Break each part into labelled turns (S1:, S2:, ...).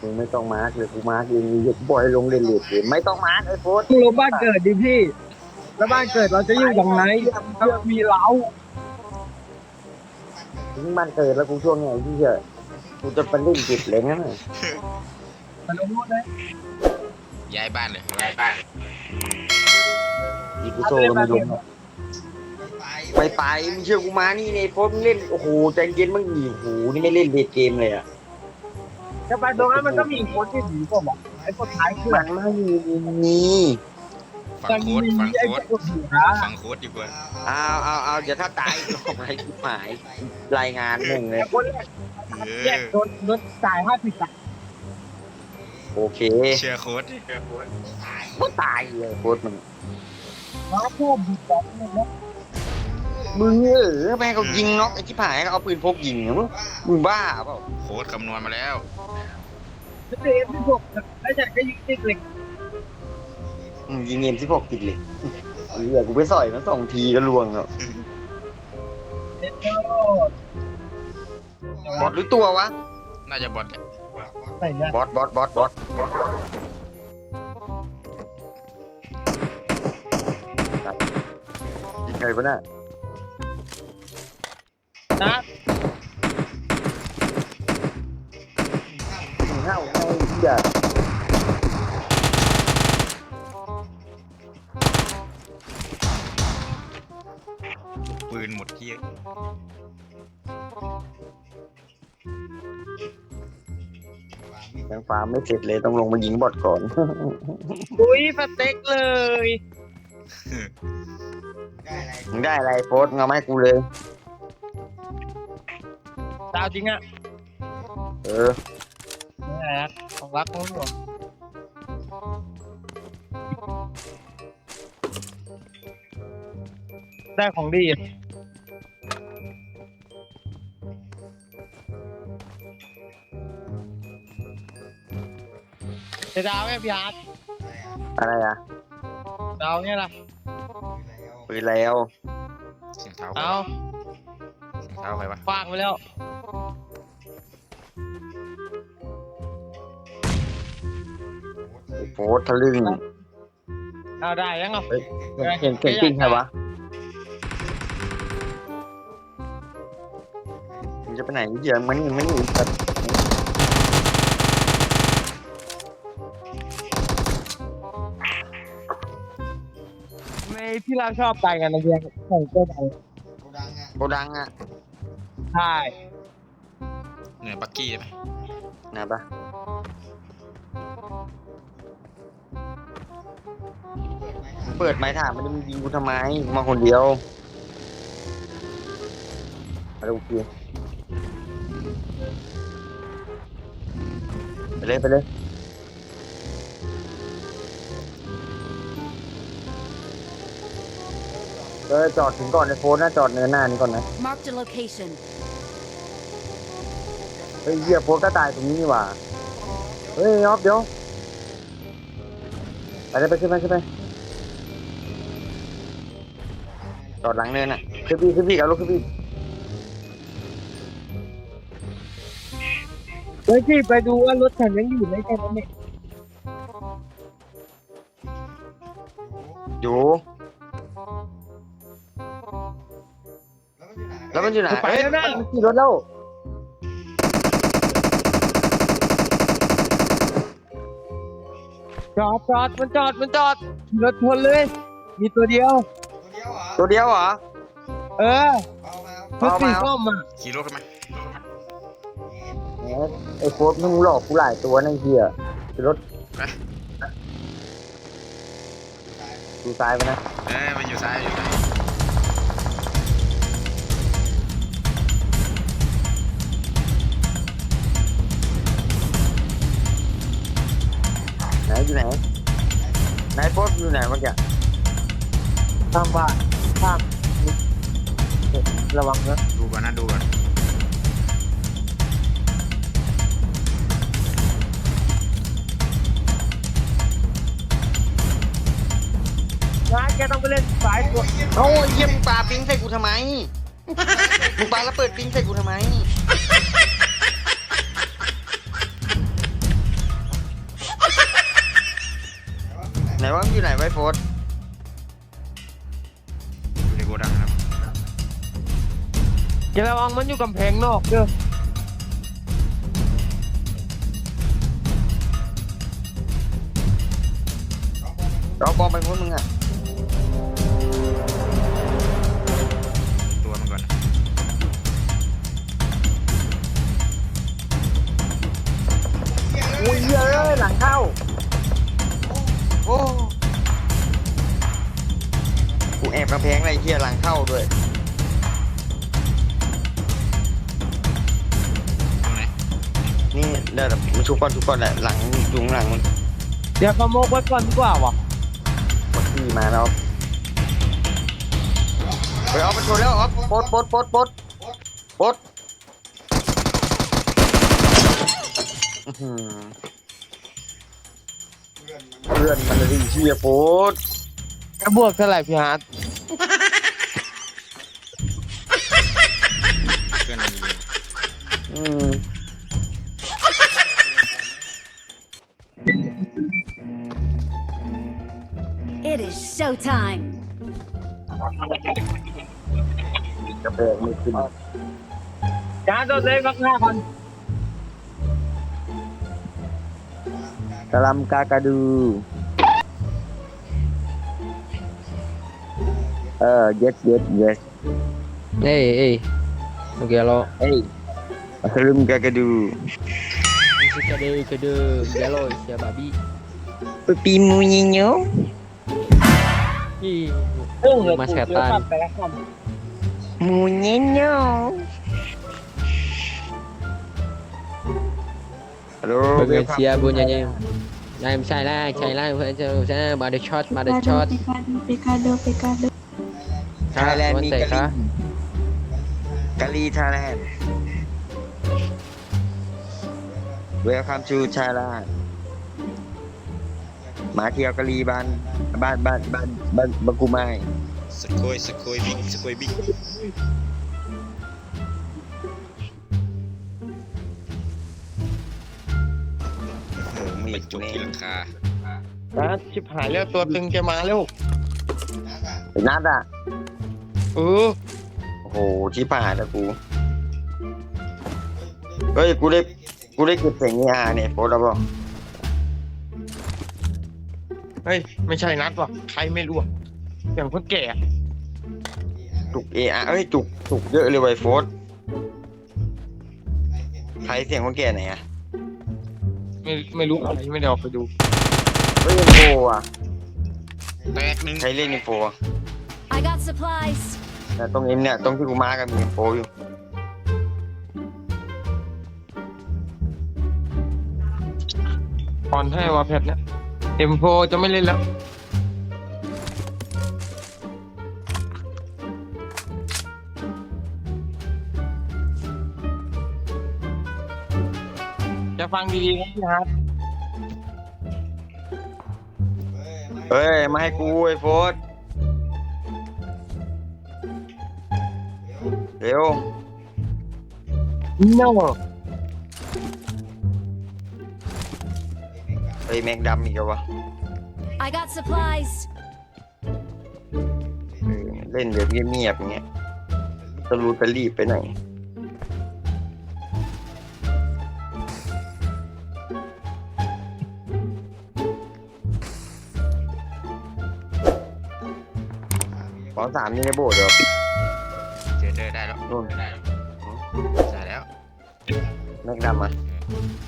S1: มึงไม่ต้องมาร์กเลยกูมาร์กเองมียกบอยลงเล่นเลดเกมไม่ต้องมาร์กไอ้โฟส
S2: มึงลงบ้านเกิดดิพี่ แล้วบ้านเกิดเราจะอยู่ยังไงถ้ามีเรา
S1: ถึงบ้านเกิดแล้วกูช่วงไงที่จะกูจะไปเล่นเก็บเลยงั้นน่ะ
S2: แต่ลงนู่นเลย
S3: ย้ายบ้านเลยย้ายบ้าน
S1: อีกูโซ่ไม่ลงอะไปไปมึงเชื่อกูมานี่เนี่ยโฟสมึงเล่นโอ้โหใจเย็นมึงดีโอ้โหนี่ไม่เล่นเลดเกมเลยอะ
S2: จะไปตรงนั้นมันก็มีอีกคนที่ดีกว่าบอกไอ้คนท้ายคือ
S1: มันไม่มี
S3: ฟังโค้ดฟัง
S2: ไอ้
S3: โค้ด
S2: คนดีนะ
S3: ฟังโค้ดดีกว่า
S1: เอาเอาเอาเดี๋ยวถ้าตายออกอะไรที่หมายรายงานหนึ่งเลย
S2: ไอ้คนแรก
S3: เอ
S2: แย
S3: อก
S2: โดนโดนจ่ายห้าสิบบาท
S1: โอเค
S3: เชื่อโค้ดดิเชื่อโค้ด
S1: ก็ตายเลยโคตรมึง
S2: แล้วก็พูดดีแบบนี้นะ
S1: มึงเออแม่งเขายิงน็อกไอ้ที่ผายเขาเอาปืนพกยิงเหรอมึงมึงบ้าเปล่า
S3: โค้ดคำนวณมาแล้ว
S2: แล้วเอ็มที่พวกแล้วจะก็ยิงติ๊กเหล็ก
S1: มึงยิงเอ็มสิบหกติดเลยเออกูไปสอยมันสองทีก็ลวงแล้ว
S2: เอ็มก็
S1: บอดหรือตัววะ
S3: น่าจะบอลแหละ
S2: ใส่เนี่ย
S1: บอดบอดบอดบอดยิงใครปะน่ะ
S2: นะ
S1: ยิงห้าวไอ้เหี้ย
S3: ปืนหมดที่
S1: ยังฟาร์มไม่เสร็จเลยต้องลงมายิงบอดก่อน
S2: อุ้ยสเต็กเลย
S1: มึงได้อะไรโฟสมึงเอามาให้กูเลย
S2: ดาวจริงอะ
S1: เออ
S2: นี่แหละของรักของหลวงได้ของดีจะดาวไหมพี่อาร์ต
S1: อะไรอะ
S2: ดาวเนี่ยล่ะ
S1: ปืนแล้ว
S3: เสียงเท้า
S2: เอา
S3: เสียงเท้าใครวะ
S2: ฟางไปแล้ว
S1: ไอ้โฟสทะลึ่ง
S2: เอาได้ยังเอา
S1: เห็นเก่งจริงใช่ปะมึงจะไปไหนเหี้ยมันนี่มันนี่สัตว์
S2: ในที่เราชอบไปกันนะเพียงของเจ้าไหน
S1: โกดังอะ
S2: ใช่
S3: เหนื่อยบักกี้ได้ไหม
S1: นะ ปะเปิดไม้ถามมันจะมึงยิงกูทำไมกูมาคนเดียวมาดูกูไปเลยไปเลยเออจอดถึงก่อนในโฟนนะจอดเนินหน้านี่ก่อนนะ
S4: Marked a location.
S1: เฮ้ยเหี้ยโฟนก็ตายตรงนี้นี่หว่า เฮ้ยออฟเดี๋ยวไปเลยไปขึ้นไปขึ้นไป จอดหลังเนินอะขึ้นพี่ขึ้นพี่เอารถขึ้นพี่
S2: เฮ้ยพี่ไปดูว่ารถฉันยังอยู่ไหมแค่นั้นเอง
S1: อยู่ แล้วมันอยู่ไหน
S2: ไปแล้วนะ
S1: เฮ้ยมันขี่รถแล้ว
S2: จอดจอดมันจอดมันจอดรถชนเลย มีตัวเดียว
S1: ตัวเดียวเหรอ
S2: เออรถ
S1: เอา
S2: สี
S1: มาเอา
S2: ส้มอะ
S3: ขี่รถกันไหม
S1: แหมไอ้โฟนมึงหลอกกูหลายตัวนะไอ้เฮียคือรถดูซ้ายไปนะ
S3: เอ้ยมันอยู่ซ้ายอยู่ซ้าย
S1: ไหนอยู่ไหนไหนโฟนอยู่ไหนเมื่อกี้
S2: ข้ามบ้านข้ามระวังนะ
S3: ดูก่อนนะดูก่อน
S2: นะแกต้องไปเล่นสายตัว
S1: โอ้ยเยี่ยมงปาปิ้งใส่กูทำไม มึงปาแล้วเปิดปิ้งใส่กูทำไม ไหนว่า
S3: อยู่ไหนไว้โฟส
S2: อย่าระวังมันอยู่กำแพงนอกเด้อ
S1: เราบอมไปพ้นมึงอะ
S3: ตัวมันก่อนนะ
S1: อุ้ยเยอะหลังเข้า โอ้กูแอบกระแพงอะไรเฮียหลังเข้าด้วย
S3: นี่
S1: เดี๋ยวมันชุบก่อนชุบก่อนแหละหลังยุงหลังมัน
S2: เดี๋ยวขโมกไว้ก่อนดีกว่าวะ
S1: มันขี่มาแล้วไปเอาไปชนแล้วอ๊อฟปดปดปดปดปดอื้อหือเพื่อนมันเลยเชียโปด
S2: จะบวกเท่าไหร่พี่ฮาร์ด
S3: เพื่อนมั
S4: showtime.
S1: กระแพงไม่ขึ้น
S2: จ้าตัวเล็กบักหน้าก่อน
S1: กะลำกากระดู เออ yes yes yes
S2: เอ้ยเอ้ยโอเคแล้ว
S1: เอ้ยกะลำกากระดู
S2: Musik ada kena Galo Sia babi
S1: ปีมูยิโย
S2: Ih Mas setan
S1: มูยิโยฮัลโหล
S2: Bagian sia bunyinya Nah misalnya Cailah Misalnya Ada shot Ada shot
S5: Pecado, pecado.
S1: ไทยแลนด์มี
S2: Montek
S1: กะลี
S2: kah
S1: กะลีไทยแลนด์ Welcome to Thailand มาเที่ยวกะลีบ้านบ้านบ้านบ้านบ้านบักกุไมาย
S3: สกอยสกอยบิ๊กสกอยบิ๊กโอ้โหไม่จบที่หลังคา
S2: นะชิบหายแล้วตัวตึงจะมาแล้ว
S1: ไอ้นัดอะ
S2: เออ
S1: โอ้โหที่ป่าแล้วกูเฮ้ยกูได้กูได้เก็บเสียงเออาเนี่ยโฟล์แล้วบอก
S2: เฮ้ย ไม่ใช่นัดว่ะใครไม่รู้อะอย่างคนแก่
S1: จุกเออาเอ้ยจุกจุกเยอะเลยไวะไอ้โฟล์ใครเสียงคนแก่ไหนอะ
S2: ไม่ไม่รู้ใครไม่ได้ออกไปดู
S1: เฮ้ยโฟอะ
S3: แตกหนึ่ง
S1: ใครเล่นอินโฟอะ
S4: I got supplies.
S1: แต่ตรงนี้เนี่ยตรงที่กูมากันมีอินโฟอยู่
S2: ตอนให้วาแพทเนี่ย เอ็มโฟจะไม่เล่นแล้ว จะฟังดีๆนะพี่ฮาร์ด
S1: เฮ้ย มาให้กูไอ้โฟล์เร็ว
S2: โน่
S1: เฮ้ยแม็กดำอีกแล้ววะ
S4: I got supplies.
S1: เออเล่นแบบเงียบๆอย่างเงี้ยจะรู้จะรีบไปไหน ขอสามนี่ในโบสถ์เดี๋ยว
S3: เจอเจอได้แล้ว
S1: นู่น
S3: ได้แล้วได้แล้ว
S1: แม็กดำอะยิง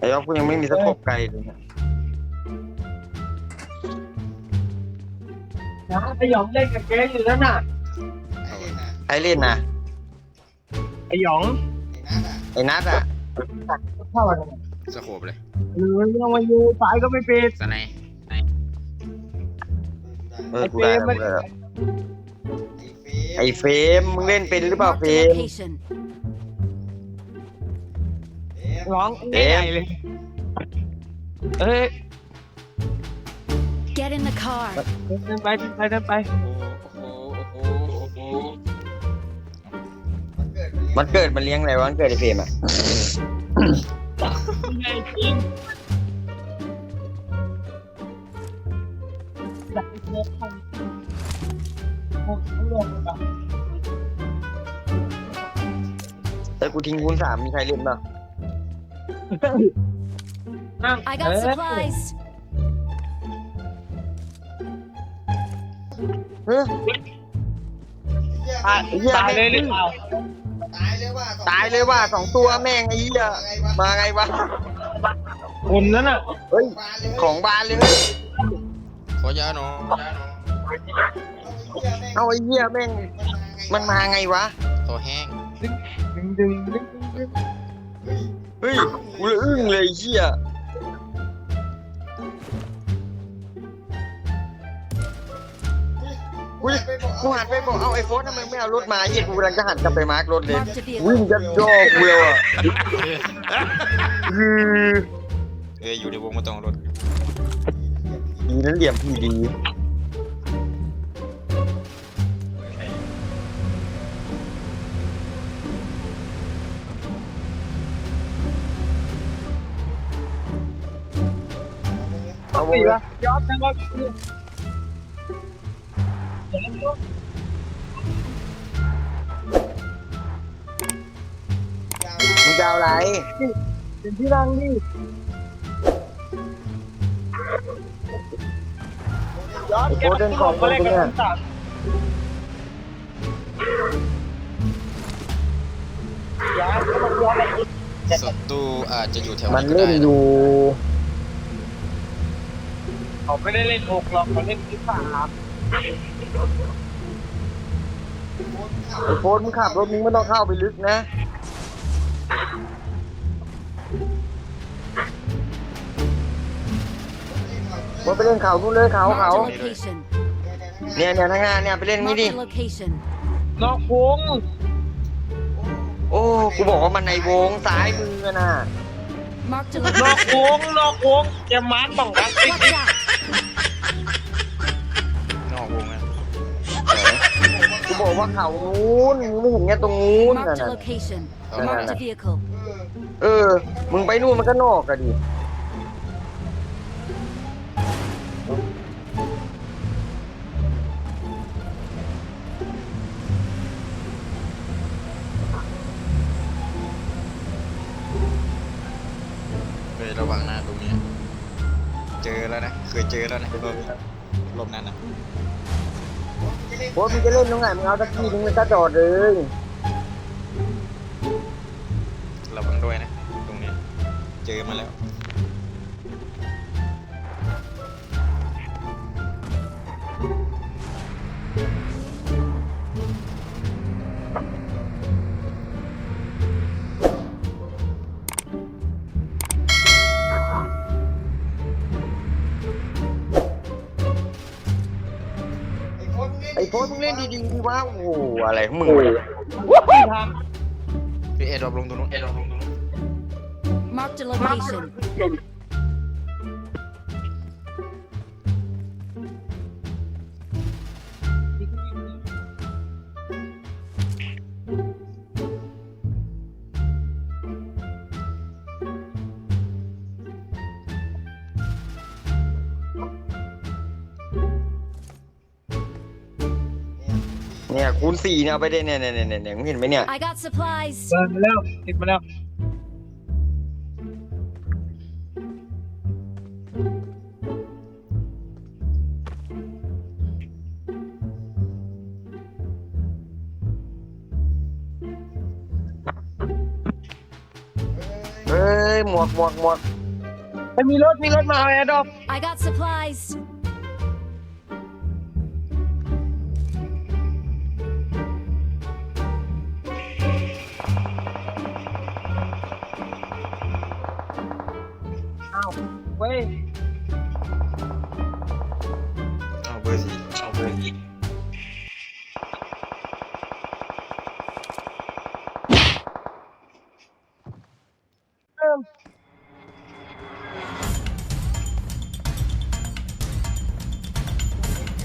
S1: อ้ยอกกูยังไม่มีสะโพกไกลเลยเนี่ย
S2: นะไอหยองเล่นกับแกอยู่แล้วน่ะ
S3: เอา
S1: ใครเล่นนะ
S2: ไอหยอง
S1: ไอ้นัทอะ
S2: เข้ามา
S3: สโคบเลย
S2: หรือยังมาอยู่สายก็ไม่ปิด
S3: สไนป์
S1: เออกูได้แล้วกูได้แล้วไอ้เฟรมมึงเล่นเป็นหรือเปล่า
S4: Marked
S1: เฟร
S4: a
S1: ม
S4: location.
S2: ร้อง
S1: เอ๊ะ
S2: ใหญ่เลยเอ้ย
S4: Get in the car.
S2: เดินไปเดินไปเดินไป
S3: โอ้โห โอ้โห โอ้โห
S1: มันเกิดมันเลี้ยงอะไรวะมันเกิดไอ้เฟรมอะ
S2: ใหญ่จริง
S1: แต่กูทิ้งคูณสามมีใครเล่นบ้าง
S4: I got supplies.
S1: เฮ้ย
S2: ตายตายเลยหรือเปล่า
S1: ตายเลยว่ะสองตัวแม่งไอ้เหี้ยมาไงวะ
S2: คนนั้นอะ
S1: เฮ้ยของบานเลยเฮ้ย
S3: ขอยาหน่อยยาหน่อย
S1: เอาไอ้เหี้ยแม่งมันมาไงวะ
S3: ตัวแห้ง
S2: ดึงดึงดึงดึงดึง
S1: เฮ้ย กูเลยอึ้งเลยไอ้เหี้ยอุ้ยกูหันไปบอกเอาไอ้โฟนทำไมไม่เอารถมาเหี้ยกูกำลังจะหันกลับไปมาร์กรถเลย
S4: Marked a vehicle.
S1: วิ่งจะโยกเวลอะคือ
S3: เอ้ยอยู่ในวงมาต้องรถ
S1: ดีนั้นเหลี่ยมพี่ดี เอาว
S2: ปีวะยอดนะว่า
S1: มึงจะเอาอะไร
S2: เป็นที่นั่งนี่ยอดแกมาตลกมาเล่นกันสามยอดก็ต้องยออะไร
S3: ศัตรูอาจจะอยู่แถว
S1: มัน
S3: ก็
S1: เล่น
S3: ได้
S1: อยู่
S2: เขาไม่ได้เล่นหกหรอกเขาเล่นที่สาม
S1: ไอ้โฟนมึงขับรถมึงไม่ต้องเข้าไปลึกนะว่าไปเล่นเขานู่นเลยเขาเขา
S4: Marked a location.
S1: เนี่ยเนี่ยทางหน้าเนี่ยไปเล่นนี่ดิ
S4: Marked a location.
S2: นอกวง
S1: โอ้กูบอกว่ามันในวงซ้ายมือน่ะ
S4: Marked a
S2: นอก
S4: location.
S2: วงนอกวงจะมาร์คต้องรักติ๊ก
S4: Watch out.
S3: นอกวงนะ
S1: กูบอกว่าเขานู้นมึงไม่เห็นไงตรงนู้นน่ะ
S4: Marked a
S1: น่ะ
S4: location.
S1: no,
S4: Marked
S1: no.
S4: a vehicle.
S1: เออ มึงไปนู่นมันก็นอกอะดิ
S3: เฮ้ยระวังนะตรงนี้เจอแล้วนะ เคยเจอแล้วนะรอบรอบนั้นนะ
S1: โคตมึงจะเล่นตรงไหนมึงเอาสักทีนึงมันก็จอดเลย
S3: ระวังด้วยนะ ตรงนี้ เจอมาแล้ว
S1: ล่นดีๆดีว่าโอ้โหอะไรของมึง
S2: ที่ทาง
S3: พี่เอ็ดรอบลงตรงนู้นเอ็ดรอบลงตรงนู้น
S4: Marked a location.
S1: คูณสี่เนี่ยเอาไปได้เนี่ยเนี่ยเนี่ยเนี่ยมึงเห็นไหมเนี่ย
S4: I got supplies.
S2: เดินมาแล้วติดมาแล้ว
S1: เอ้ยหมวกหมวกหมวก
S2: ไปมีรถมีรถมาเอาแอร์ดรอป
S4: I got supplies.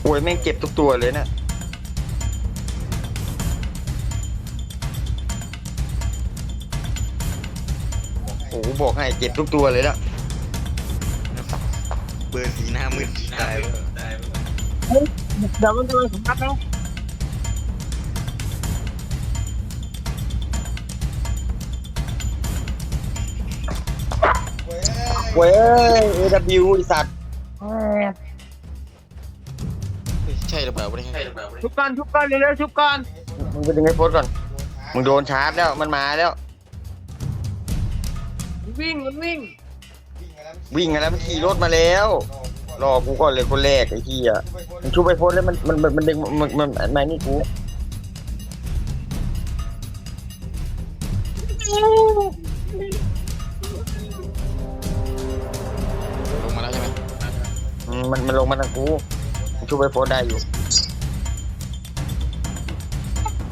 S1: โอ้ยแม่งเจ็บทุกตัวเลยเนี่ยโอ้โหบอกให้เจ็บทุกตัวเลยละ
S3: เบอร์สีหน้ามืดตายแล้ว
S2: เดี๋ยวมันจะสมบัตินะ
S1: เว้ย AW ไอสัตว์
S3: เฮ้ยใช่หรือเปล่าไม่ได้ใช่หรือเปล่า
S2: ชุบก่อนชุบก่อนเร็วๆชุบก่อน
S1: มึงไปดึงไอ้โพสต์ก่อน มึงโดนชาร์จแล้วมันมาแล้ว
S2: มันวิ่งมันวิ่ง
S1: วิ่งมาแล้วมันขี่รถมาแล้ว รอกูก่อนเลยคนแรกไอ้ที่อะมันชูไปโพสต์แล้วมันมันมันมันดึงมันมันมันมันนี่กู
S3: มมั
S1: นมันลงมาทางกูมันชูไปโพสต์ได้อยู่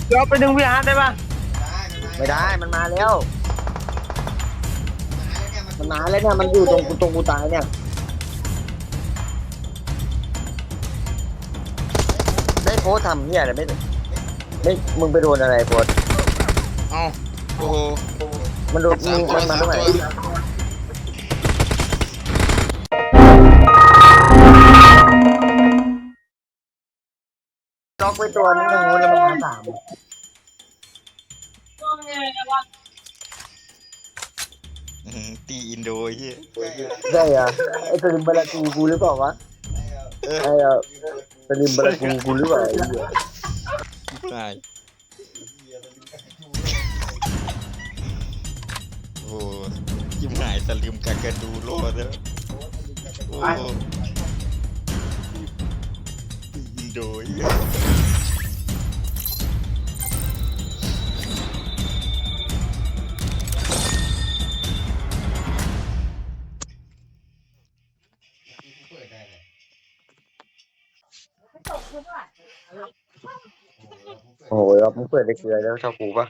S2: เดี๋ยวไปดึงวิหารได้ปะ
S1: ไม่ได้มันมาแล้ว มันมาแล้วเนี่ยมันอยู่ตรงกูตรงกูตายเนี่ยได้โพสต์ทำเนี่ยอะไรไม่ไม่มึงไปโดนอะไรโพสต์
S3: เอ้าโอ้โห
S1: มันโดน
S3: สา
S1: มึ
S3: ม
S1: ง
S3: ตัว
S1: มันมา
S3: สาม
S1: เท่าไหร่ อกไว้ตัวนึงทางนู้นแล้วมันมาสาม
S3: อื้อหือตีอินโดเฮีย
S1: ใช่เหรอะไอ้สลิมบารากูกูหรือเปล่าวะ
S3: เออ
S1: ไอ้อะสลิมบารากูกูหรือเปล่าไอ้เหี้ย
S3: ตายโอ้ยิ้มหายสลิมกากระดูโลดแล้วโอ้ตีอินโดเหี้ย
S1: โอ้ยมึงเปิดได้เกลือแล้วชอบกูปะ